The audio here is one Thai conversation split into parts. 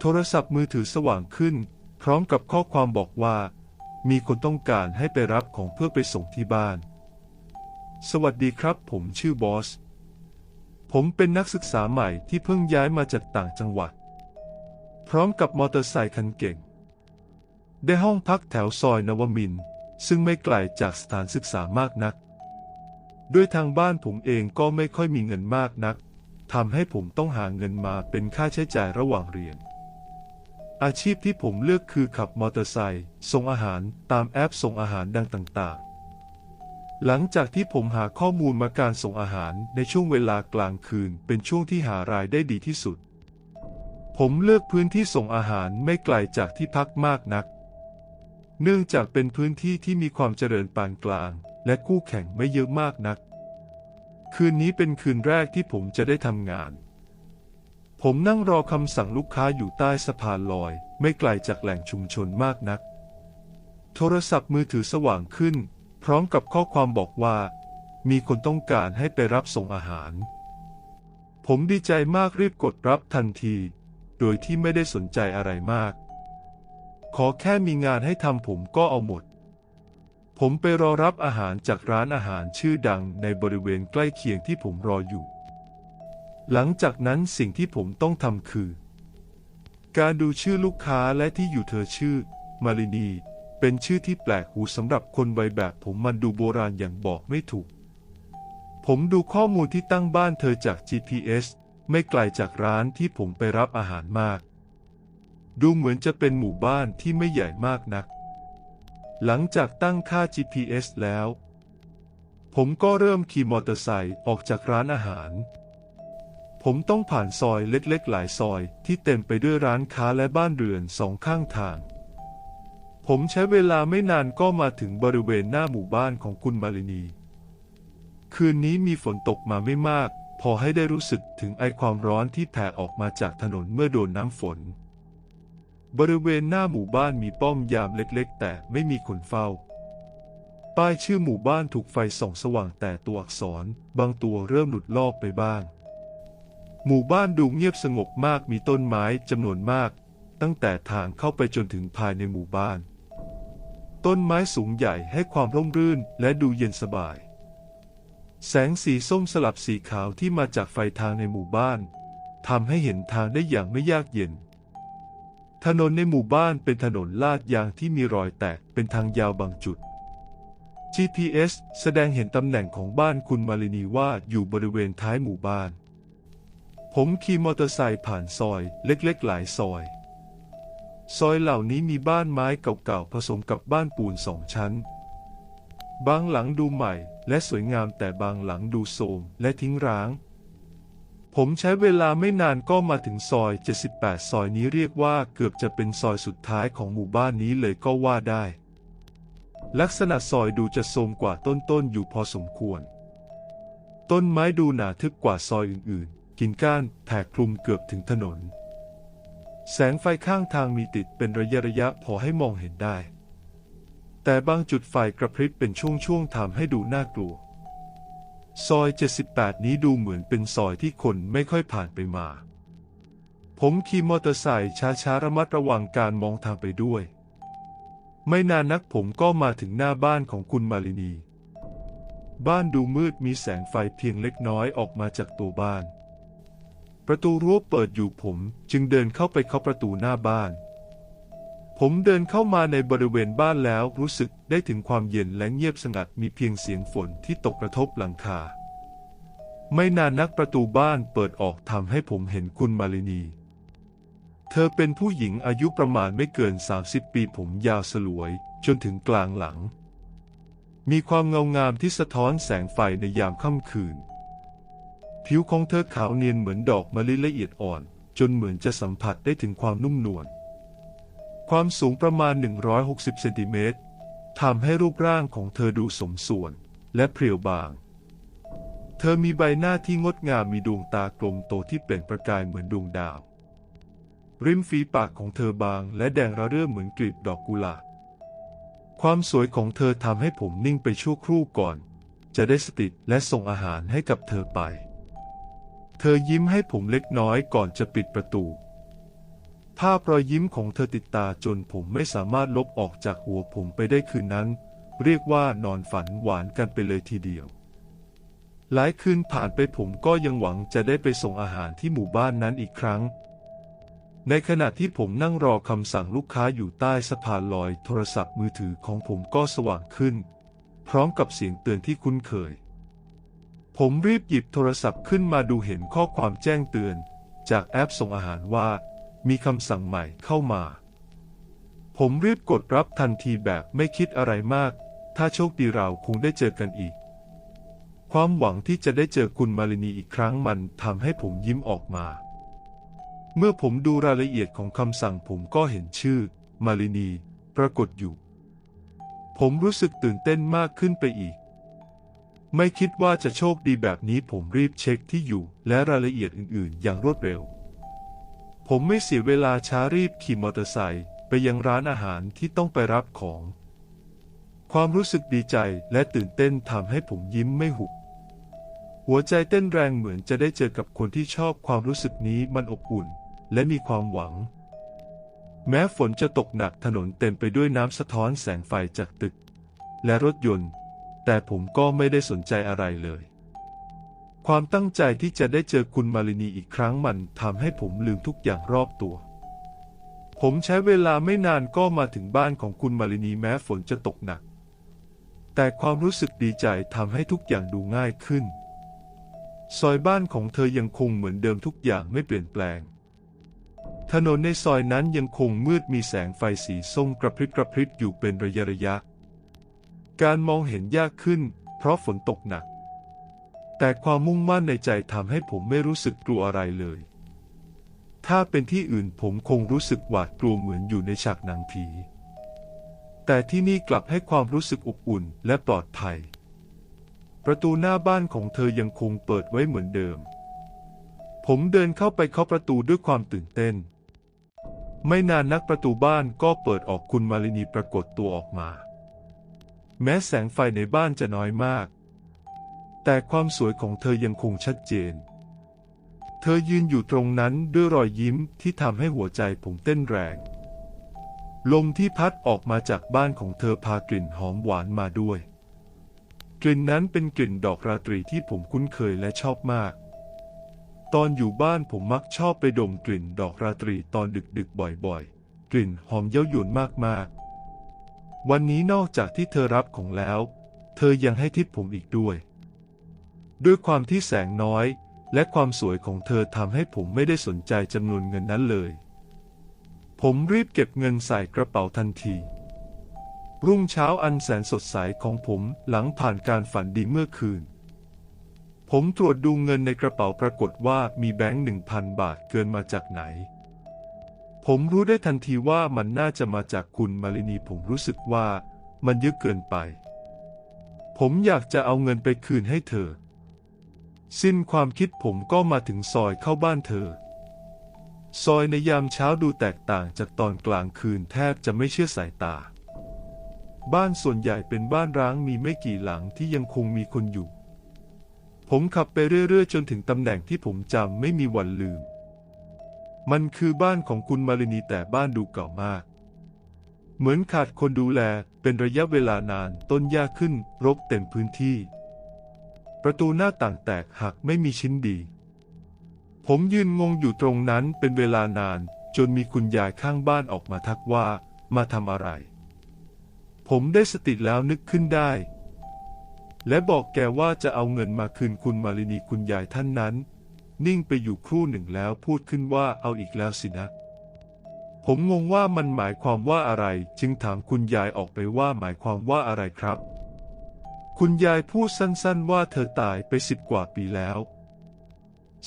โทรศัพท์มือถือสว่างขึ้น พร้อมกับข้อความบอกว่า มีคนต้องการให้ไปรับของเพื่อไปส่งที่บ้าน สวัสดีครับ ผมชื่อบอส ผมเป็นนักศึกษาใหม่ที่เพิ่งย้ายมาจากต่างจังหวัด พร้อมกับมอเตอร์ไซค์คันเก่ง ได้ห้องพักแถวซอยนวมิน ซึ่งไม่ไกลจากสถานศึกษามากนัก ด้วยทางบ้านผมเองก็ไม่ค่อยมีเงินมากนักทำให้ผมต้องหาเงินมาเป็นค่าใช้จ่ายระหว่างเรียน อาชีพที่ผมเลือกคือขับมอเตอร์ไซค์ส่งอาหารตามแอปส่งอาหารดังต่างๆ หลังจากที่ผมหาข้อมูลมาการส่งอาหารในช่วงเวลากลางคืน เป็นช่วงที่หารายได้ดีที่สุด ผมเลือกพื้นที่ส่งอาหารไม่ไกลจากที่พักมากนัก เนื่องจากเป็นพื้นที่ที่มีความเจริญปานกลาง และคู่แข่งไม่เยอะมากนัก คืนนี้เป็นคืนแรกที่ผมจะได้ทำงาน ผมนั่งรอคำสั่งลูกค้าอยู่ใต้สะพานลอย ไม่ไกลจากแหล่งชุมชนมากนัก โทรศัพท์มือถือสว่างขึ้น พร้อมกับข้อความบอกว่า มีคนต้องการให้ไปรับส่งอาหาร ผมดีใจมากรีบกดรับทันที โดยที่ไม่ได้สนใจอะไรมาก ขอแค่มีงานให้ทำผมก็เอาหมด ผมไปรอรับอาหารจากร้านอาหารชื่อดังในบริเวณใกล้เคียงที่ผมรออยู่ หลังจากนั้นสิ่งที่ผมต้องทำคือ การดูชื่อลูกค้าและที่อยู่เธอชื่อ มารินี เป็นชื่อที่แปลกหูสำหรับคนวัยแบบผมมันดูโบราณอย่างบอกไม่ถูก ผมดูข้อมูลที่ตั้งบ้านเธอจาก GPS ไม่ไกลจากร้านที่ผมไปรับอาหารมาก ดูเหมือนจะเป็นหมู่บ้านที่ไม่ใหญ่มากนัก หลังจากตั้งค่า GPS แล้ว ผมก็เริ่มขี่มอเตอร์ไซค์ออกจากร้านอาหาร ผมต้องผ่านซอยเล็กๆ หลายซอยที่เต็มไปด้วยร้านค้าและบ้านเรือนสองข้างทาง ผมใช้เวลาไม่นานก็มาถึงบริเวณหน้าหมู่บ้านของคุณมารินี คืนนี้มีฝนตกมาไม่มาก พอให้ได้รู้สึกถึงไอความร้อนที่แผ่ออกมาจากถนนเมื่อโดนน้ำฝน บริเวณหน้าหมู่บ้านมีป้อมยามเล็กๆ แต่ไม่มีคนเฝ้าป้ายชื่อหมู่บ้านถูกไฟส่องสว่างแต่ตัวอักษร บางตัวเริ่มหลุดลอกไปบ้าง หมู่บ้านดูเงียบสงบมากมีต้นไม้จำนวนมาก ตั้งแต่ทางเข้าไปจนถึงภายในหมู่บ้าน ต้นไม้สูงใหญ่ให้ความร่มรื่นและดูเย็นสบาย แสงสีส้มสลับสีขาวที่มาจากไฟทางในหมู่บ้านทำให้เห็นทางได้อย่างไม่ยากเย็น ถนนในหมู่บ้านเป็นถนนลาดยางที่มีรอยแตกเป็นทางยาวบางจุด GPS แสดงเห็นตำแหน่งของบ้านคุณมารินีว่าอยู่บริเวณท้ายหมู่บ้าน ผมขี่มอเตอร์ไซค์ผ่านซอยเล็กๆ หลายซอย ซอยเหล่านี้มีบ้านไม้เก่าๆผสมกับบ้านปูนสองชั้น บางหลังดูใหม่และสวยงามแต่บางหลังดูโทรมและทิ้งร้าง ผมใช้เวลาไม่นานก็มาถึงซอย 78 ซอยนี้เรียกว่าเกือบจะเป็นซอยสุดท้ายของหมู่บ้านนี้เลยก็ว่าได้ ลักษณะซอยดูจะโทรมกว่าต้นๆอยู่พอสมควร ต้นไม้ดูหนาทึบกว่าซอยอื่นๆ กิ่งก้านแผ่คลุมเกือบถึงถนน แสงไฟข้างทางมีติดเป็นระยะระยะพอให้มองเห็นได้ แต่บางจุดไฟกระพริบเป็นช่วงๆทำให้ดูน่ากลัว ซอย 78 นี้ดูเหมือนเป็นซอยที่คนไม่ค่อยผ่านไปมา ผมขี่มอเตอร์ไซค์ช้าๆระมัดระวังการมองทางไปด้วย ไม่นานนักผมก็มาถึงหน้าบ้านของคุณมารินีบ้านดูมืดมีแสงไฟเพียงเล็กน้อยออกมาจากตัวบ้าน ประตูรั้วเปิดอยู่ผมจึงเดินเข้าไปเคาะประตูหน้าบ้าน ผมเดินเข้ามาในบริเวณบ้านแล้วรู้สึกได้ถึงความเย็นและเงียบสงัดมีเพียงเสียงฝนที่ตกกระทบหลังคา ไม่นานนักประตูบ้านเปิดออกทำให้ผมเห็นคุณมารินี เธอเป็นผู้หญิงอายุประมาณไม่เกิน 30 ปีผมยาวสลวย จนถึงกลางหลัง มีความเงางามที่สะท้อนแสงไฟในยามค่ำคืน ผิวของเธอขาวเนียนเหมือนดอกมะลิละเอียดอ่อน จนเหมือนจะสัมผัสได้ถึงความนุ่มนวล ความสูงประมาณ 160 เซนติเมตรทำให้รูปร่างของเธอดูสมส่วนและเพรียวบาง เธอมีใบหน้าที่งดงามมีดวงตากลมโตที่เปล่งประกายเหมือนดวงดาว ริมฝีปากของเธอบางและแดงระเรื่อเหมือนกลีบดอกกุหลาบ ความสวยของเธอทำให้ผมนิ่งไปชั่วครู่ก่อน จะได้สติและส่งอาหารให้กับเธอไป เธอยิ้มให้ผมเล็กน้อยก่อนจะปิดประตู ภาพรอยยิ้มของเธอติดตาจนผมไม่สามารถลบออกจากหัวผมไปได้คืนนั้น เรียกว่านอนฝันหวานกันไปเลยทีเดียว หลายคืนผ่านไปผมก็ยังหวังจะได้ไปส่งอาหารที่หมู่บ้านนั้นอีกครั้ง ในขณะที่ผมนั่งรอคำสั่งลูกค้าอยู่ใต้สะพานลอยโทรศัพท์มือถือของผมก็สว่างขึ้น พร้อมกับเสียงเตือนที่คุ้นเคย ผมรีบหยิบโทรศัพท์ขึ้นมาดูเห็นข้อความแจ้งเตือน จากแอปส่งอาหารว่า มีคำสั่งใหม่เข้ามา ผมรีบกดรับทันทีแบบไม่คิดอะไรมาก ถ้าโชคดีเราคงได้เจอกันอีก ความหวังที่จะได้เจอคุณมาลินีอีกครั้งมันทำให้ผมยิ้มออกมา เมื่อผมดูรายละเอียดของคำสั่งผมก็เห็นชื่อ มาลินี ปรากฏอยู่ ผมรู้สึกตื่นเต้นมากขึ้นไปอีก ไม่คิดว่าจะโชคดีแบบนี้ผมรีบเช็คที่อยู่ และรายละเอียดอื่น ๆ อย่างรวดเร็ว ผมไม่เสียเวลาช้ารีบขี่มอเตอร์ไซค์ไปยังร้านอาหารที่ต้องไปรับของ ความรู้สึกดีใจและตื่นเต้นทำให้ผมยิ้มไม่หุบ หัวใจเต้นแรงเหมือนจะได้เจอกับคนที่ชอบความรู้สึกนี้มันอบอุ่น และมีความหวัง แม้ฝนจะตกหนักถนนเต็มไปด้วยน้ำสะท้อนแสงไฟจากตึก และรถยนต์ แต่ผมก็ไม่ได้สนใจอะไรเลย ความตั้งใจที่จะได้เจอคุณมาลินีอีกครั้งมันทำให้ผมลืมทุกอย่างรอบตัว ผมใช้เวลาไม่นานก็มาถึงบ้านของคุณมาลินีแม้ฝนจะตกหนัก แต่ความรู้สึกดีใจทำให้ทุกอย่างดูง่ายขึ้น ซอยบ้านของเธอยังคงเหมือนเดิมทุกอย่างไม่เปลี่ยนแปลงถนนในซอยนั้นยังคงมืดมีแสงไฟสีส้มกระพริบกระพริบอยู่เป็นระยะระยะ การมองเห็นยากขึ้น เพราะฝนตกหนัก แต่ความมุ่งมั่นในใจทำให้ผมไม่รู้สึกกลัวอะไรเลย ถ้าเป็นที่อื่นผมคงรู้สึกหวาดกลัวเหมือนอยู่ในฉากหนังผี แต่ที่นี่กลับให้ความรู้สึกอบอุ่นและปลอดภัย ประตูหน้าบ้านของเธอยังคงเปิดไว้เหมือนเดิม ผมเดินเข้าไปเคาะประตูด้วยความตื่นเต้น ไม่นานนักประตูบ้านก็เปิดออกคุณมาลินีปรากฏตัวออกมา แม้แสงไฟในบ้านจะน้อยมาก แต่ความสวยของเธอยังคงชัดเจน เธอยืนอยู่ตรงนั้นด้วยรอยยิ้มที่ทำให้หัวใจผมเต้นแรง ลมที่พัดออกมาจากบ้านของเธอพากลิ่นหอมหวานมาด้วย กลิ่นนั้นเป็นกลิ่นดอกราตรีที่ผมคุ้นเคยและชอบมาก ตอนอยู่บ้านผมมักชอบไปดมกลิ่นดอกราตรีตอนดึกๆบ่อยๆ กลิ่นหอมเย้ายวนมากๆ วันนี้นอกจากที่เธอรับของแล้ว เธอยังให้ทิปผมอีกด้วย ด้วยความที่แสงน้อย และความสวยของเธอทำให้ผมไม่ได้สนใจจำนวนเงินนั้นเลย ผมรีบเก็บเงินใส่กระเป๋าทันที รุ่งเช้าอันแสนสดใสของผมหลังผ่านการฝันดีเมื่อคืน ผมตรวจดูเงินในกระเป๋าปรากฏว่ามีแบงค์หนึ่งพันบาทเกินมาจากไหน ผมรู้ได้ทันทีว่ามันน่าจะมาจากคุณมาลินีผมรู้สึกว่ามันเยอะเกินไป ผมอยากจะเอาเงินไปคืนให้เธอ สิ้นความคิดผมก็มาถึงซอยเข้าบ้านเธอ ซอยในยามเช้าดูแตกต่างจากตอนกลางคืนแทบจะไม่เชื่อสายตา บ้านส่วนใหญ่เป็นบ้านร้างมีไม่กี่หลังที่ยังคงมีคนอยู่ ผมขับไปเรื่อยๆ จนถึงตำแหน่งที่ผมจำไม่มีวันลืม มันคือบ้านของคุณมารินีแต่บ้านดูเก่ามาก เหมือนขาดคนดูแลเป็นระยะเวลานานต้นหญ้าขึ้นรกเต็มพื้นที่ ประตูหน้าต่างแตกหักไม่มีชิ้นดี ผมยืนงงอยู่ตรงนั้นเป็นเวลานานจนมีคุณยายข้างบ้านออกมาทักว่ามาทำอะไร ผมได้สติแล้วนึกขึ้นได้ และบอกแกว่าจะเอาเงินมาคืนคุณมาลินีคุณยายท่านนั้น นิ่งไปอยู่ครู่หนึ่งแล้วพูดขึ้นว่าเอาอีกแล้วสินะ ผมงงว่ามันหมายความว่าอะไร จึงถามคุณยายออกไปว่าหมายความว่าอะไรครับ คุณยายพูดสั้นๆว่าเธอตายไปสิบกว่าปีแล้ว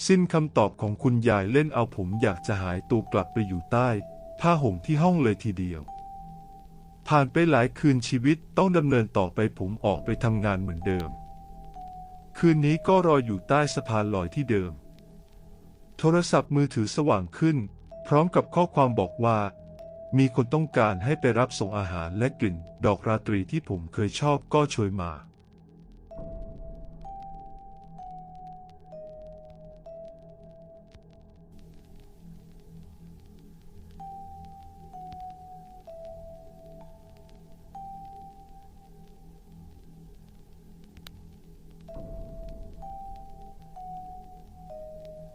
สิ้นคำตอบของคุณยายเล่นเอาผมอยากจะหายตัวกลับไปอยู่ใต้ ผ้าห่มที่ห้องเลยทีเดียว ผ่านไปหลายคืนชีวิตต้องดำเนินต่อไปผมออกไปทำงานเหมือนเดิม คืนนี้ก็รออยู่ใต้สะพานลอยที่เดิม โทรศัพท์มือถือสว่างขึ้น พร้อมกับข้อความบอกว่า มีคนต้องการให้ไปรับส่งอาหารและกลิ่น ดอกราตรีที่ผมเคยชอบก็ช่วยมา